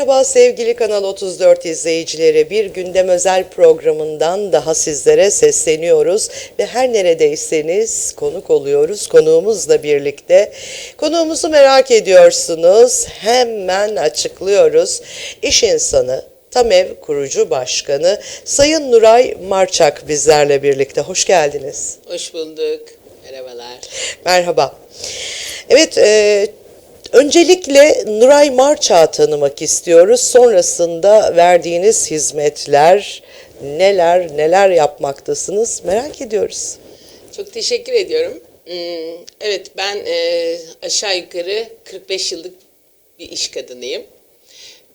Merhaba sevgili Kanal 34 izleyicileri. Bir gündem özel programından daha sizlere sesleniyoruz ve her neredeyseniz konuk oluyoruz konuğumuzla birlikte. Konuğumuzu merak ediyorsunuz. Hemen açıklıyoruz. İş insanı TAMEV kurucu başkanı Sayın Nuray Marçak bizlerle birlikte. Hoş geldiniz. Hoş bulduk. Merhabalar. Merhaba. Evet, e, öncelikle Nuray Marçak'ı tanımak istiyoruz. Sonrasında verdiğiniz hizmetler, neler neler yapmaktasınız merak ediyoruz. Çok teşekkür ediyorum. Hmm, Evet ben e, aşağı yukarı 45 yıllık bir iş kadınıyım.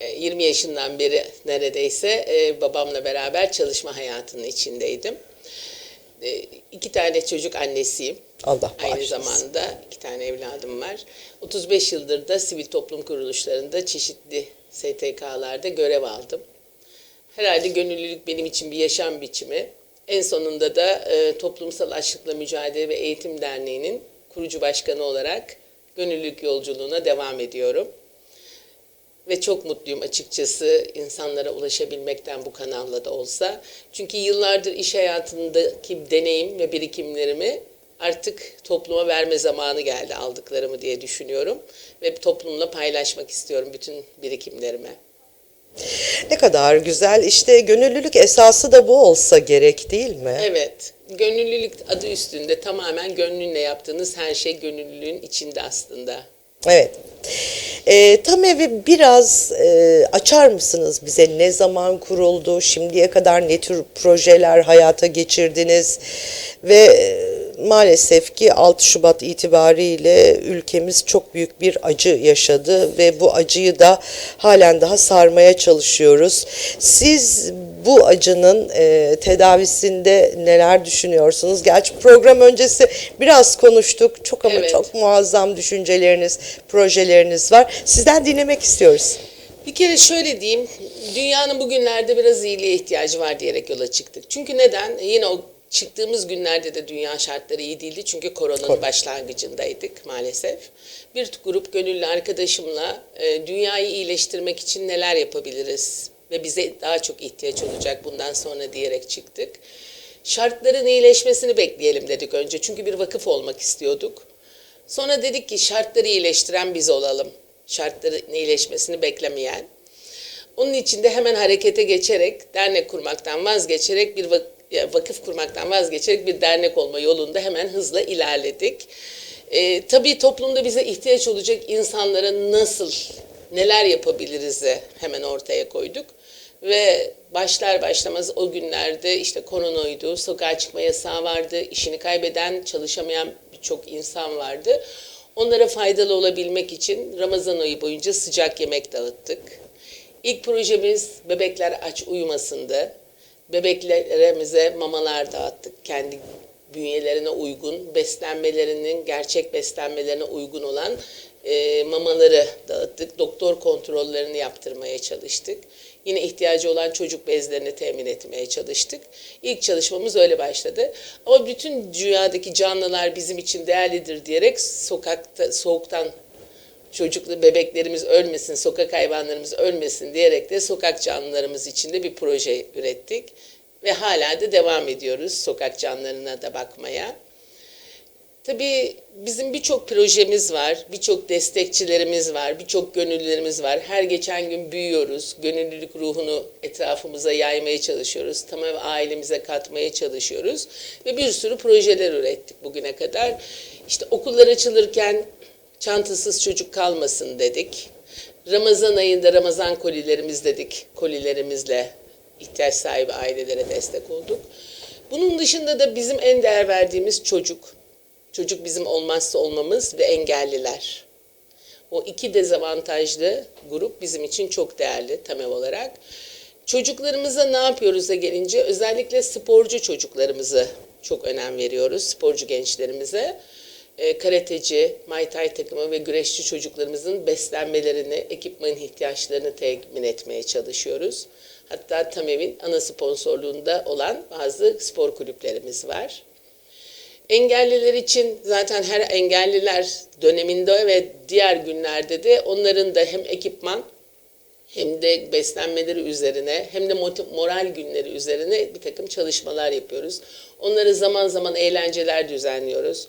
E, 20 yaşından beri neredeyse e, babamla beraber çalışma hayatının içindeydim. E, iki tane çocuk annesiyim. Allah Aynı bağışlasın. zamanda iki tane evladım var. 35 yıldır da sivil toplum kuruluşlarında çeşitli STK'larda görev aldım. Herhalde gönüllülük benim için bir yaşam biçimi. En sonunda da e, Toplumsal Açlıkla Mücadele ve Eğitim Derneği'nin kurucu başkanı olarak gönüllülük yolculuğuna devam ediyorum. Ve çok mutluyum açıkçası insanlara ulaşabilmekten bu kanalla da olsa. Çünkü yıllardır iş hayatındaki deneyim ve birikimlerimi artık topluma verme zamanı geldi aldıklarımı diye düşünüyorum. Ve toplumla paylaşmak istiyorum bütün birikimlerimi. Ne kadar güzel. İşte gönüllülük esası da bu olsa gerek değil mi? Evet, gönüllülük adı üstünde tamamen gönlünle yaptığınız her şey gönüllülüğün içinde aslında. Evet. E, tam evi biraz e, açar mısınız bize? Ne zaman kuruldu? Şimdiye kadar ne tür projeler hayata geçirdiniz? Ve e, maalesef ki 6 Şubat itibariyle ülkemiz çok büyük bir acı yaşadı ve bu acıyı da halen daha sarmaya çalışıyoruz. Siz bu acının e, tedavisinde neler düşünüyorsunuz? Gerçi program öncesi biraz konuştuk. Çok ama Evet. çok muazzam düşünceleriniz, projeleriniz var. Sizden dinlemek istiyoruz. Bir kere şöyle diyeyim, dünyanın bugünlerde biraz iyiliğe ihtiyacı var diyerek yola çıktık. Çünkü neden? Yine o çıktığımız günlerde de dünya şartları iyi değildi. Çünkü koronanın Korona. başlangıcındaydık maalesef. Bir grup gönüllü arkadaşımla e, dünyayı iyileştirmek için neler yapabiliriz ve bize daha çok ihtiyaç olacak bundan sonra diyerek çıktık. Şartların iyileşmesini bekleyelim dedik önce. Çünkü bir vakıf olmak istiyorduk. Sonra dedik ki şartları iyileştiren biz olalım. Şartların iyileşmesini beklemeyen. Onun için de hemen harekete geçerek, dernek kurmaktan vazgeçerek bir vak- ya, vakıf kurmaktan vazgeçerek bir dernek olma yolunda hemen hızla ilerledik. Ee, tabii toplumda bize ihtiyaç olacak insanlara nasıl, neler yapabiliriz hemen ortaya koyduk. Ve başlar başlamaz o günlerde işte koronaydı, sokağa çıkma yasağı vardı, işini kaybeden, çalışamayan birçok insan vardı. Onlara faydalı olabilmek için Ramazan ayı boyunca sıcak yemek dağıttık. İlk projemiz bebekler aç uyumasındı. Bebeklerimize mamalar dağıttık. Kendi bünyelerine uygun, beslenmelerinin, gerçek beslenmelerine uygun olan e, mamaları dağıttık. Doktor kontrollerini yaptırmaya çalıştık. Yine ihtiyacı olan çocuk bezlerini temin etmeye çalıştık. İlk çalışmamız öyle başladı. Ama bütün dünyadaki canlılar bizim için değerlidir diyerek sokakta soğuktan çocuklu bebeklerimiz ölmesin, sokak hayvanlarımız ölmesin diyerek de sokak canlılarımız için de bir proje ürettik. Ve hala da devam ediyoruz sokak canlılarına da bakmaya. Tabii bizim birçok projemiz var, birçok destekçilerimiz var, birçok gönüllülerimiz var. Her geçen gün büyüyoruz, gönüllülük ruhunu etrafımıza yaymaya çalışıyoruz, tamamen ailemize katmaya çalışıyoruz. Ve bir sürü projeler ürettik bugüne kadar. İşte okullar açılırken çantasız çocuk kalmasın dedik. Ramazan ayında Ramazan kolilerimiz dedik, kolilerimizle ihtiyaç sahibi ailelere destek olduk. Bunun dışında da bizim en değer verdiğimiz çocuk. Çocuk bizim olmazsa olmamız ve engelliler. O iki dezavantajlı grup bizim için çok değerli temel olarak. Çocuklarımıza ne yapıyoruz'a gelince özellikle sporcu çocuklarımızı çok önem veriyoruz. Sporcu gençlerimize. E, karateci, Muay Thai takımı ve güreşçi çocuklarımızın beslenmelerini, ekipman ihtiyaçlarını temin etmeye çalışıyoruz. Hatta TAMEV'in ana sponsorluğunda olan bazı spor kulüplerimiz var. Engelliler için zaten her engelliler döneminde ve diğer günlerde de onların da hem ekipman hem de beslenmeleri üzerine hem de moral günleri üzerine bir takım çalışmalar yapıyoruz. Onları zaman zaman eğlenceler düzenliyoruz.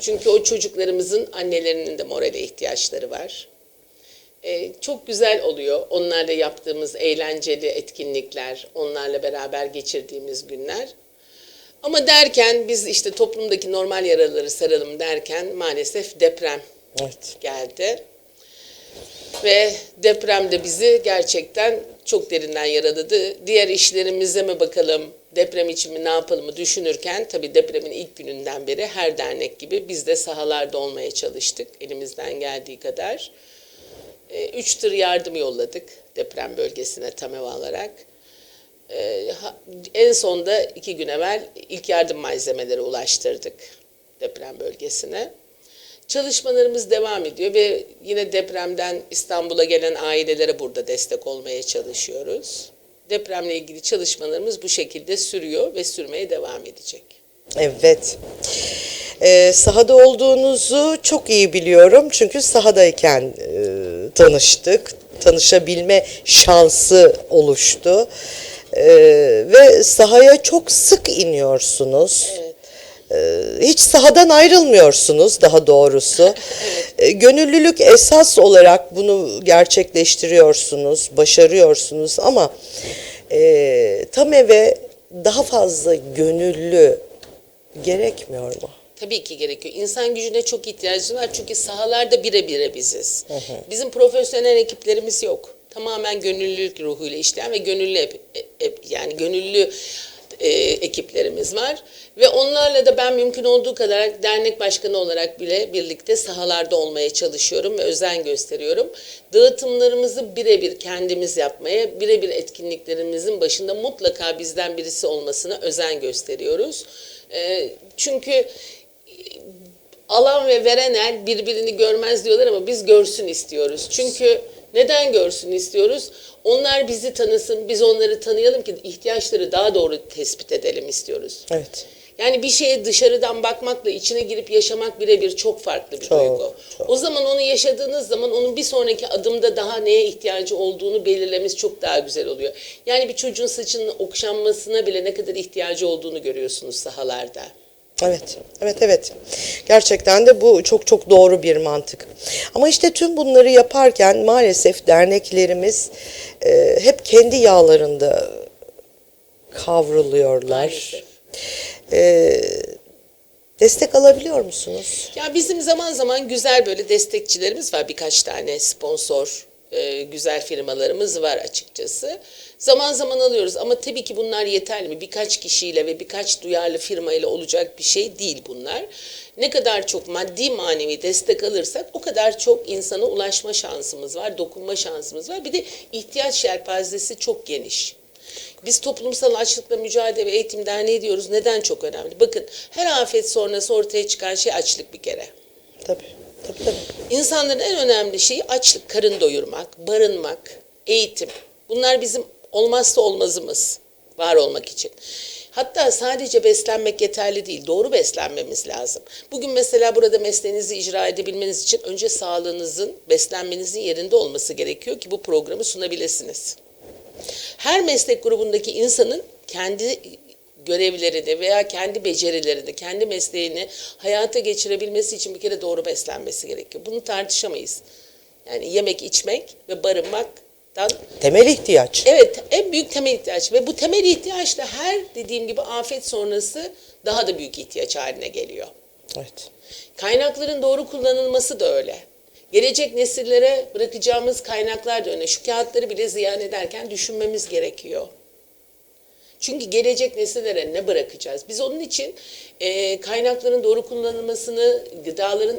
Çünkü o çocuklarımızın annelerinin de morale ihtiyaçları var. Ee, çok güzel oluyor onlarla yaptığımız eğlenceli etkinlikler, onlarla beraber geçirdiğimiz günler. Ama derken biz işte toplumdaki normal yaraları saralım derken maalesef deprem Evet. geldi. Ve deprem de bizi gerçekten çok derinden yaraladı. Diğer işlerimize mi bakalım, deprem için mi ne yapalım düşünürken tabii depremin ilk gününden beri her dernek gibi biz de sahalarda olmaya çalıştık elimizden geldiği kadar. E, Üç tır yardım yolladık deprem bölgesine TAMEV alarak. E, ha- En sonda iki gün evvel ilk yardım malzemeleri ulaştırdık deprem bölgesine. Çalışmalarımız devam ediyor ve yine depremden İstanbul'a gelen ailelere burada destek olmaya çalışıyoruz. Depremle ilgili çalışmalarımız bu şekilde sürüyor ve sürmeye devam edecek. Evet. Ee, sahada olduğunuzu çok iyi biliyorum. Çünkü sahadayken e, tanıştık. Tanışabilme şansı oluştu. Ee, ve sahaya çok sık iniyorsunuz. Evet. Ee, hiç sahadan ayrılmıyorsunuz daha doğrusu. Ee, Gönüllülük esas olarak bunu gerçekleştiriyorsunuz, başarıyorsunuz ama e, tam eve daha fazla gönüllü gerekmiyor mu? Tabii ki gerekiyor. İnsan gücüne çok ihtiyacımız var çünkü sahalarda bire bire biziz. Bizim profesyonel ekiplerimiz yok. Tamamen gönüllülük ruhuyla işleyen ve gönüllü ep- yani gönüllü e, ekiplerimiz var ve onlarla da ben mümkün olduğu kadar dernek başkanı olarak bile birlikte sahalarda olmaya çalışıyorum ve özen gösteriyorum. Dağıtımlarımızı birebir kendimiz yapmaya, birebir etkinliklerimizin başında mutlaka bizden birisi olmasına özen gösteriyoruz. E, çünkü alan ve veren el birbirini görmez diyorlar ama biz görsün istiyoruz. Çünkü neden görsün istiyoruz? Onlar bizi tanısın, biz onları tanıyalım ki ihtiyaçları daha doğru tespit edelim istiyoruz. Evet. Yani bir şeye dışarıdan bakmakla içine girip yaşamak birebir çok farklı bir Çok, duygu. çok. O zaman onu yaşadığınız zaman onun bir sonraki adımda daha neye ihtiyacı olduğunu belirlememiz çok daha güzel oluyor. Yani bir çocuğun saçının okşanmasına bile ne kadar ihtiyacı olduğunu görüyorsunuz sahalarda. Evet, evet, evet. Gerçekten de bu çok çok doğru bir mantık. Ama işte tüm bunları yaparken maalesef derneklerimiz e, hep kendi yağlarında kavruluyorlar. Maalesef. E, destek alabiliyor musunuz? Ya bizim zaman zaman güzel böyle destekçilerimiz var. Birkaç tane sponsor, e, güzel firmalarımız var açıkçası. Zaman zaman alıyoruz ama tabii ki bunlar yeterli mi? Birkaç kişiyle ve birkaç duyarlı firmayla olacak bir şey değil bunlar. Ne kadar çok maddi manevi destek alırsak o kadar çok insana ulaşma şansımız var, dokunma şansımız var. Bir de ihtiyaç yelpazesi çok geniş. Biz toplumsal açlıkla mücadele ve eğitim derneği diyoruz. Neden çok önemli? Bakın her afet sonrası ortaya çıkan şey açlık bir kere. Tabii, tabii, tabii. İnsanların en önemli şeyi açlık, karın doyurmak, barınmak, eğitim. Bunlar bizim olmazsa olmazımız var olmak için. Hatta sadece beslenmek yeterli değil, doğru beslenmemiz lazım. Bugün mesela burada mesleğinizi icra edebilmeniz için önce sağlığınızın, beslenmenizin yerinde olması gerekiyor ki bu programı sunabilirsiniz. Her meslek grubundaki insanın kendi görevlerini veya kendi becerilerini, kendi mesleğini hayata geçirebilmesi için bir kere doğru beslenmesi gerekiyor. Bunu tartışamayız. Yani yemek, içmek ve barınmaktan Temel ihtiyaç. evet en büyük temel ihtiyaç ve bu temel ihtiyaç da her dediğim gibi afet sonrası daha da büyük ihtiyaç haline geliyor. Evet. Kaynakların doğru kullanılması da öyle. Gelecek nesillere bırakacağımız kaynaklar da öyle. Şu kağıtları bile ziyan ederken düşünmemiz gerekiyor. Çünkü gelecek nesillere ne bırakacağız? Biz onun için e, kaynakların doğru kullanılmasını, gıdaların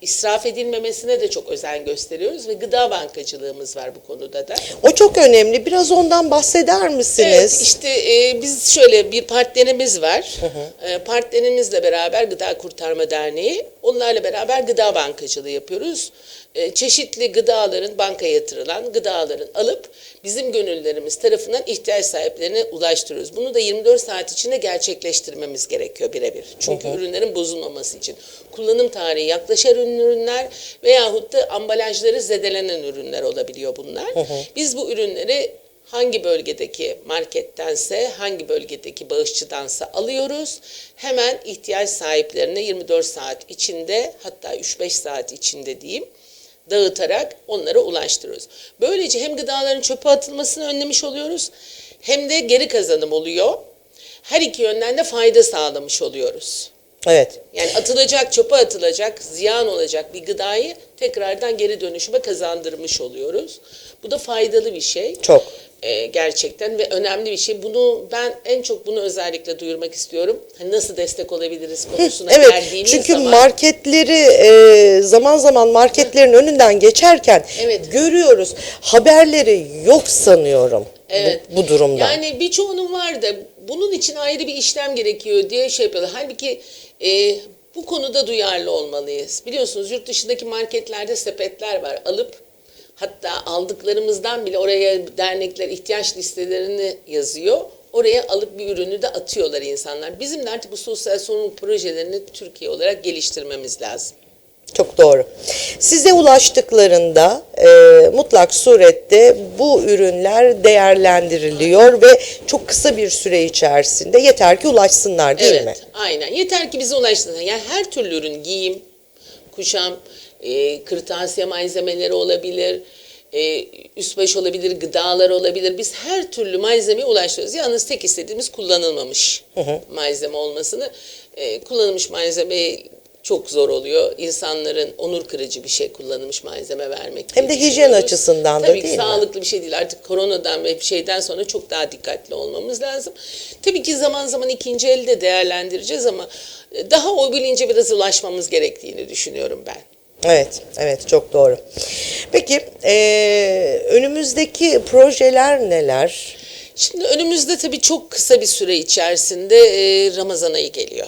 israf edilmemesine de çok özen gösteriyoruz ve gıda bankacılığımız var bu konuda da. O çok önemli. Biraz ondan bahseder misiniz? Evet işte e, biz şöyle bir partnerimiz var. E, partnerimizle beraber Gıda Kurtarma Derneği. Onlarla beraber gıda bankacılığı yapıyoruz. E, çeşitli gıdaların bankaya yatırılan gıdaların alıp bizim gönüllerimiz tarafından ihtiyaç sahiplerine ulaştırıyoruz. Bunu da 24 saat içinde gerçekleştirmemiz gerekiyor birebir. Çünkü ürünlerin bozulmaması için. Kullanım tarihi yaklaşan ürünler veyahut da ambalajları zedelenen ürünler olabiliyor bunlar. Biz bu ürünleri hangi bölgedeki markettense, hangi bölgedeki bağışçıdansa alıyoruz. Hemen ihtiyaç sahiplerine 24 saat içinde hatta 3-5 saat içinde diyeyim dağıtarak onlara ulaştırıyoruz. Böylece hem gıdaların çöpe atılmasını önlemiş oluyoruz hem de geri kazanım oluyor. Her iki yönden de fayda sağlamış oluyoruz. Evet. Yani atılacak, çöpe atılacak, ziyan olacak bir gıdayı tekrardan geri dönüşüme kazandırmış oluyoruz. Bu da faydalı bir şey. Çok. Ee, gerçekten ve önemli bir şey. Bunu ben en çok bunu özellikle duyurmak istiyorum. Hani nasıl destek olabiliriz konusuna Evet geldiğiniz çünkü zaman. marketleri e, zaman zaman marketlerin önünden geçerken Evet. görüyoruz. Haberleri yok sanıyorum Evet. bu, bu durumda. Yani birçoğunun var da bunun için ayrı bir işlem gerekiyor diye şey yapıyorlar. Halbuki e, bu konuda duyarlı olmalıyız. Biliyorsunuz yurt dışındaki marketlerde sepetler var. Alıp hatta aldıklarımızdan bile oraya dernekler ihtiyaç listelerini yazıyor. Oraya alıp bir ürünü de atıyorlar insanlar. Bizim de artık bu sosyal sorumluluk projelerini Türkiye olarak geliştirmemiz lazım. Çok doğru. Size ulaştıklarında e, mutlak surette bu ürünler değerlendiriliyor ve çok kısa bir süre içerisinde yeter ki ulaşsınlar değil evet, mi? aynen. Yeter ki bize ulaşsın. Yani her türlü ürün, giyim, kuşam, e, kırtasiye malzemeleri olabilir, e, üst baş olabilir, gıdalar olabilir. Biz her türlü malzemeye ulaştırıyoruz. Yalnız tek istediğimiz kullanılmamış malzeme olmasını. E, kullanılmış malzeme çok zor oluyor. İnsanların onur kırıcı bir şey kullanılmış malzeme vermek. Hem de hijyen açısından da Tabii ki değil mi? sağlıklı bir şey değil. Artık koronadan ve bir şeyden sonra çok daha dikkatli olmamız lazım. Tabii ki zaman zaman ikinci eli de değerlendireceğiz ama e, daha o bilince biraz ulaşmamız gerektiğini düşünüyorum ben. Evet, evet çok doğru. Peki e, önümüzdeki projeler neler? Şimdi önümüzde tabii çok kısa bir süre içerisinde e, Ramazan ayı geliyor.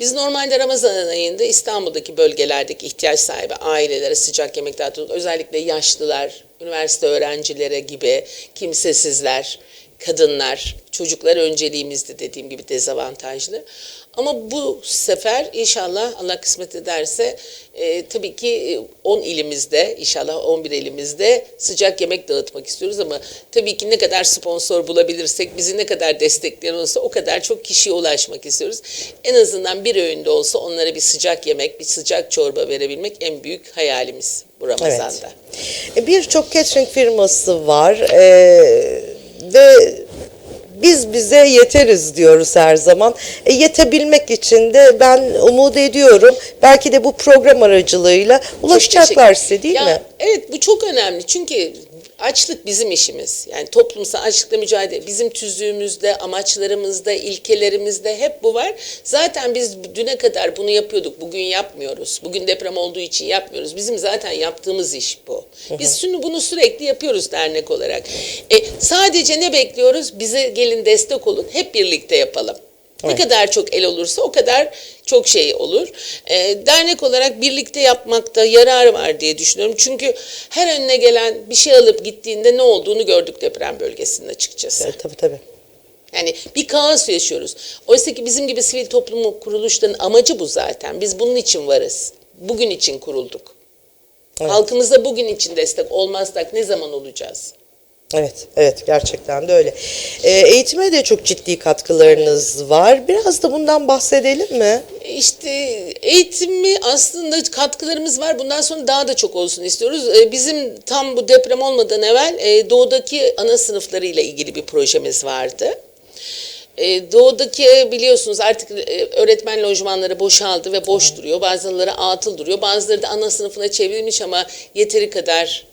Biz normalde Ramazan ayında İstanbul'daki bölgelerdeki ihtiyaç sahibi ailelere sıcak yemek dağıtıyoruz. Özellikle yaşlılar, üniversite öğrencileri gibi kimsesizler, kadınlar, çocuklar önceliğimizdi dediğim gibi dezavantajlı. Ama bu sefer inşallah Allah kısmet ederse e, tabii ki e, 10 ilimizde inşallah 11 ilimizde sıcak yemek dağıtmak istiyoruz ama tabii ki ne kadar sponsor bulabilirsek bizi ne kadar destekleyen olursa o kadar çok kişiye ulaşmak istiyoruz. En azından bir öğünde olsa onlara bir sıcak yemek, bir sıcak çorba verebilmek en büyük hayalimiz bu Ramazan'da. E, Birçok catering firması var e, ve bize yeteriz diyoruz her zaman. E, yetebilmek için de ben umut ediyorum. Belki de bu program aracılığıyla ulaşacaklar size değil Ya, mi? Evet bu çok önemli çünkü açlık bizim işimiz. Yani toplumsal açlıkla mücadele bizim tüzüğümüzde, amaçlarımızda, ilkelerimizde hep bu var. Zaten biz düne kadar bunu yapıyorduk. Bugün yapmıyoruz. Bugün deprem olduğu için yapmıyoruz. Bizim zaten yaptığımız iş bu. Biz şimdi bunu sürekli yapıyoruz dernek olarak. E, sadece ne bekliyoruz? Bize gelin destek olun. Hep birlikte yapalım. Ne kadar çok el olursa o kadar çok şey olur. Ee, dernek olarak birlikte yapmakta yarar var diye düşünüyorum. Çünkü her önüne gelen bir şey alıp gittiğinde ne olduğunu gördük deprem bölgesinde açıkçası. E, tabii tabii. Yani bir kaos yaşıyoruz. Oysa ki bizim gibi sivil toplum kuruluşların amacı bu zaten. Biz bunun için varız. Bugün için kurulduk. Evet. Halkımıza bugün için destek olmazsak ne zaman olacağız? Evet, evet gerçekten de öyle. E, eğitime de çok ciddi katkılarınız var. Biraz da bundan bahsedelim mi? İşte eğitimi aslında katkılarımız var. Bundan sonra daha da çok olsun istiyoruz. Ee, Bizim tam bu deprem olmadan evvel e, doğudaki ana sınıflarıyla ilgili bir projemiz vardı. E, Doğudaki e, biliyorsunuz artık e, öğretmen lojmanları boşaldı ve boş duruyor. Bazıları atıl duruyor. Bazıları da ana sınıfına çevrilmiş ama yeteri kadar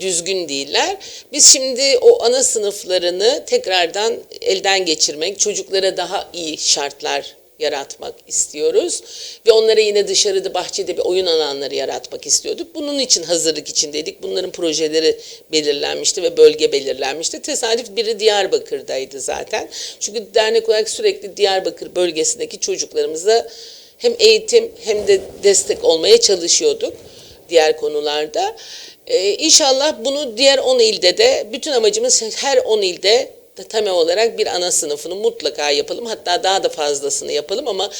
düzgün değiller. Biz şimdi o ana sınıflarını tekrardan elden geçirmek, çocuklara daha iyi şartlar yaratmak istiyoruz. Ve onlara yine dışarıda bahçede bir oyun alanları yaratmak istiyorduk. Bunun için hazırlık içindeydik. Bunların projeleri belirlenmişti ve bölge belirlenmişti. Tesadüf biri Diyarbakır'daydı zaten. Çünkü dernek olarak sürekli Diyarbakır bölgesindeki çocuklarımıza hem eğitim hem de destek olmaya çalışıyorduk. diğer konularda. Ee, inşallah bunu diğer 10 ilde de bütün amacımız her 10 ilde de temel olarak bir ana sınıfını mutlaka yapalım. Hatta daha da fazlasını yapalım ama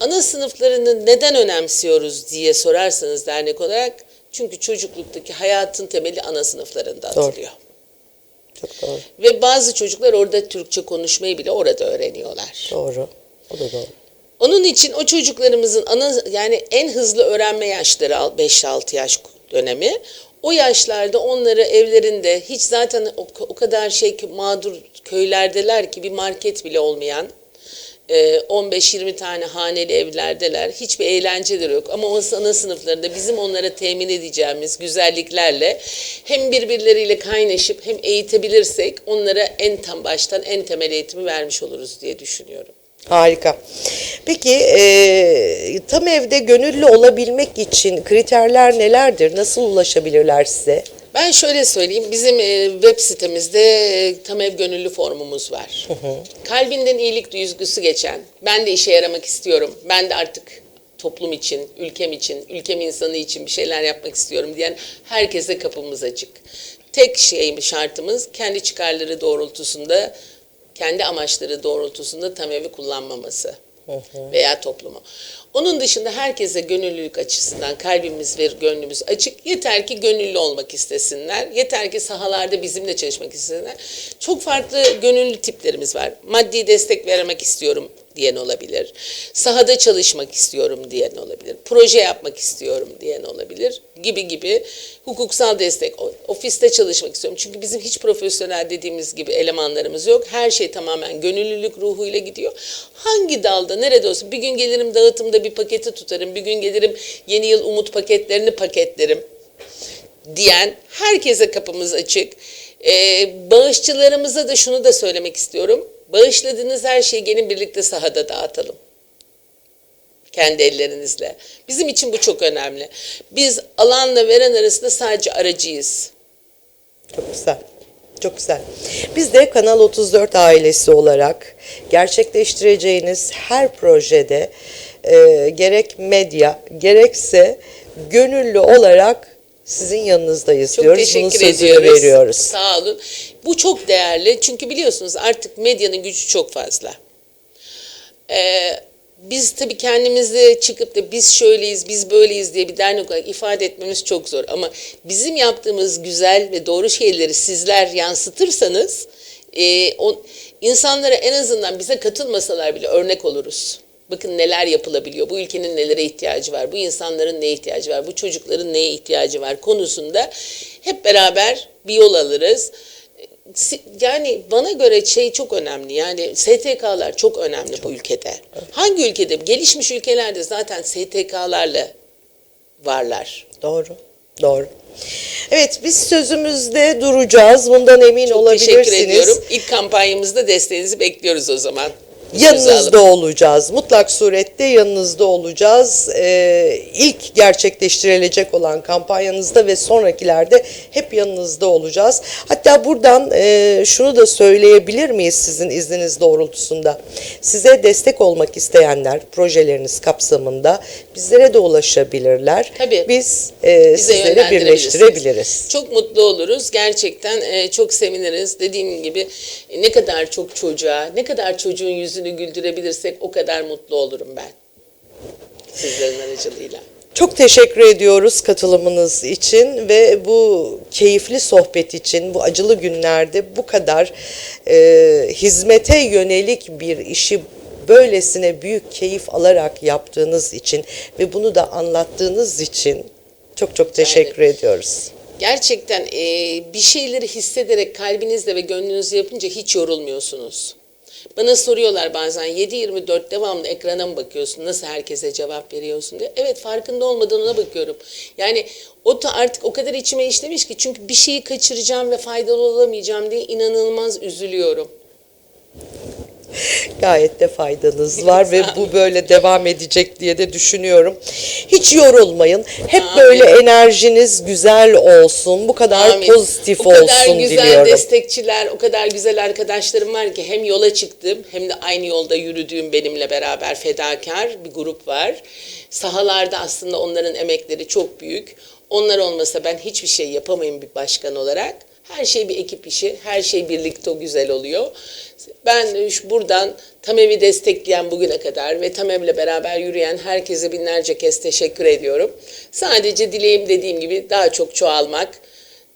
ana sınıflarını neden önemsiyoruz diye sorarsanız dernek olarak çünkü çocukluktaki hayatın temeli ana sınıflarında Doğru. atılıyor. Çok doğru. Ve bazı çocuklar orada Türkçe konuşmayı bile orada öğreniyorlar. Doğru. O da doğru. Onun için o çocuklarımızın ana yani en hızlı öğrenme yaşları 5-6 yaş dönemi. O yaşlarda onları evlerinde hiç zaten o, o kadar şey ki mağdur köylerdeler ki bir market bile olmayan e, 15-20 tane haneli evlerdeler. Hiçbir eğlenceleri yok. Ama o ana sınıflarında bizim onlara temin edeceğimiz güzelliklerle hem birbirleriyle kaynaşıp hem eğitebilirsek onlara en tam baştan en temel eğitimi vermiş oluruz diye düşünüyorum. Harika. Peki e, tam evde gönüllü olabilmek için kriterler nelerdir? Nasıl ulaşabilirler size? Ben şöyle söyleyeyim, bizim e, web sitemizde e, tam ev gönüllü formumuz var. Kalbinden iyilik duygusu geçen, ben de işe yaramak istiyorum, ben de artık toplum için, ülkem için, ülkem insanı için bir şeyler yapmak istiyorum diyen herkese kapımız açık. Tek şey şartımız kendi çıkarları doğrultusunda, kendi amaçları doğrultusunda tam evi kullanmaması veya toplumu. Onun dışında herkese gönüllülük açısından kalbimiz ve gönlümüz açık. Yeter ki gönüllü olmak istesinler. Yeter ki sahalarda bizimle çalışmak istesinler. Çok farklı gönüllü tiplerimiz var. Maddi destek vermek istiyorum diyen olabilir. Sahada çalışmak istiyorum diyen olabilir. Proje yapmak istiyorum diyen olabilir. Gibi gibi hukuksal destek, ofiste çalışmak istiyorum. Çünkü bizim hiç profesyonel dediğimiz gibi elemanlarımız yok. Her şey tamamen gönüllülük ruhuyla gidiyor. Hangi dalda, nerede olsun bir gün gelirim dağıtımda bir paketi tutarım. Bir gün gelirim yeni yıl umut paketlerini paketlerim diyen herkese kapımız açık. Ee, bağışçılarımıza da şunu da söylemek istiyorum. Bağışladığınız her şeyi gelin birlikte sahada dağıtalım. Kendi ellerinizle. Bizim için bu çok önemli. Biz alanla veren arasında sadece aracıyız. Çok güzel. Çok güzel. Biz de Kanal 34 ailesi olarak gerçekleştireceğiniz her projede e, gerek medya gerekse gönüllü olarak sizin yanınızdayız Çok diyoruz. Teşekkür sözünü ediyoruz. veriyoruz. Sağ olun. Bu çok değerli çünkü biliyorsunuz artık medyanın gücü çok fazla. Ee, biz tabii kendimizi çıkıp da biz şöyleyiz, biz böyleyiz diye bir dernek olarak ifade etmemiz çok zor. Ama bizim yaptığımız güzel ve doğru şeyleri sizler yansıtırsanız e, o, insanlara en azından bize katılmasalar bile örnek oluruz. Bakın neler yapılabiliyor, bu ülkenin nelere ihtiyacı var, bu insanların neye ihtiyacı var, bu çocukların neye ihtiyacı var konusunda hep beraber bir yol alırız. Yani bana göre şey çok önemli. Yani STK'lar çok önemli bu ülkede. Hangi ülkede? Gelişmiş ülkelerde zaten STK'larla varlar. Doğru. Doğru. Evet biz sözümüzde duracağız. Bundan emin Çok olabilirsiniz. teşekkür ediyorum. İlk kampanyamızda desteğinizi bekliyoruz o zaman. Yanınızda olacağız. Mutlak surette yanınızda olacağız. Ee, ilk gerçekleştirilecek olan kampanyanızda ve sonrakilerde hep yanınızda olacağız. Hatta buradan e, şunu da söyleyebilir miyiz sizin izniniz doğrultusunda? Size destek olmak isteyenler projeleriniz kapsamında bizlere de ulaşabilirler. Tabii. Biz e, Bize sizleri birleştirebiliriz. Çok mutlu oluruz. Gerçekten e, çok seviniriz. Dediğim gibi ne kadar çok çocuğa, ne kadar çocuğun yüzünü güldürebilirsek o kadar mutlu olurum ben. Sizlerin aracılığıyla. Çok teşekkür ediyoruz katılımınız için ve bu keyifli sohbet için bu acılı günlerde bu kadar e, hizmete yönelik bir işi böylesine büyük keyif alarak yaptığınız için ve bunu da anlattığınız için çok çok teşekkür ediyoruz. Gerçekten e, bir şeyleri hissederek kalbinizle ve gönlünüzle yapınca hiç yorulmuyorsunuz. Bana soruyorlar bazen 7-24 devamlı ekrana mı bakıyorsun? Nasıl herkese cevap veriyorsun diye. Evet farkında olmadan ona bakıyorum. Yani o da artık o kadar içime işlemiş ki çünkü bir şeyi kaçıracağım ve faydalı olamayacağım diye inanılmaz üzülüyorum. Gayet de faydanız var ve bu böyle devam edecek diye de düşünüyorum. Hiç yorulmayın. Hep Amin. böyle enerjiniz güzel olsun. Bu kadar Amin. pozitif o kadar olsun güzel diliyorum. destekçiler, o kadar güzel arkadaşlarım var ki hem yola çıktım hem de aynı yolda yürüdüğüm benimle beraber fedakar bir grup var. Sahalarda aslında onların emekleri çok büyük. Onlar olmasa ben hiçbir şey yapamayım bir başkan olarak. Her şey bir ekip işi, her şey birlikte o güzel oluyor. Ben şu buradan TAMEV'i destekleyen bugüne kadar ve TAMEV'le beraber yürüyen herkese binlerce kez teşekkür ediyorum. Sadece dileğim dediğim gibi daha çok çoğalmak.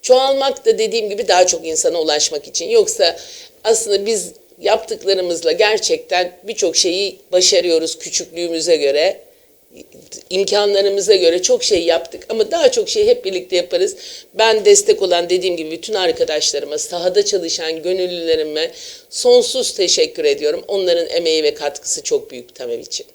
Çoğalmak da dediğim gibi daha çok insana ulaşmak için. Yoksa aslında biz yaptıklarımızla gerçekten birçok şeyi başarıyoruz küçüklüğümüze göre imkanlarımıza göre çok şey yaptık ama daha çok şey hep birlikte yaparız. Ben destek olan dediğim gibi bütün arkadaşlarıma, sahada çalışan gönüllülerime sonsuz teşekkür ediyorum. Onların emeği ve katkısı çok büyük TAMEV için.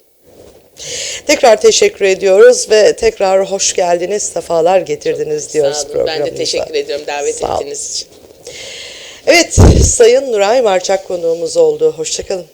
Tekrar teşekkür ediyoruz ve tekrar hoş geldiniz, sefalar getirdiniz diyoruz Sağ olun. Ben de teşekkür ediyorum davet Sağ ettiğiniz için. Evet, Sayın Nuray Marçak konuğumuz oldu. Hoşçakalın.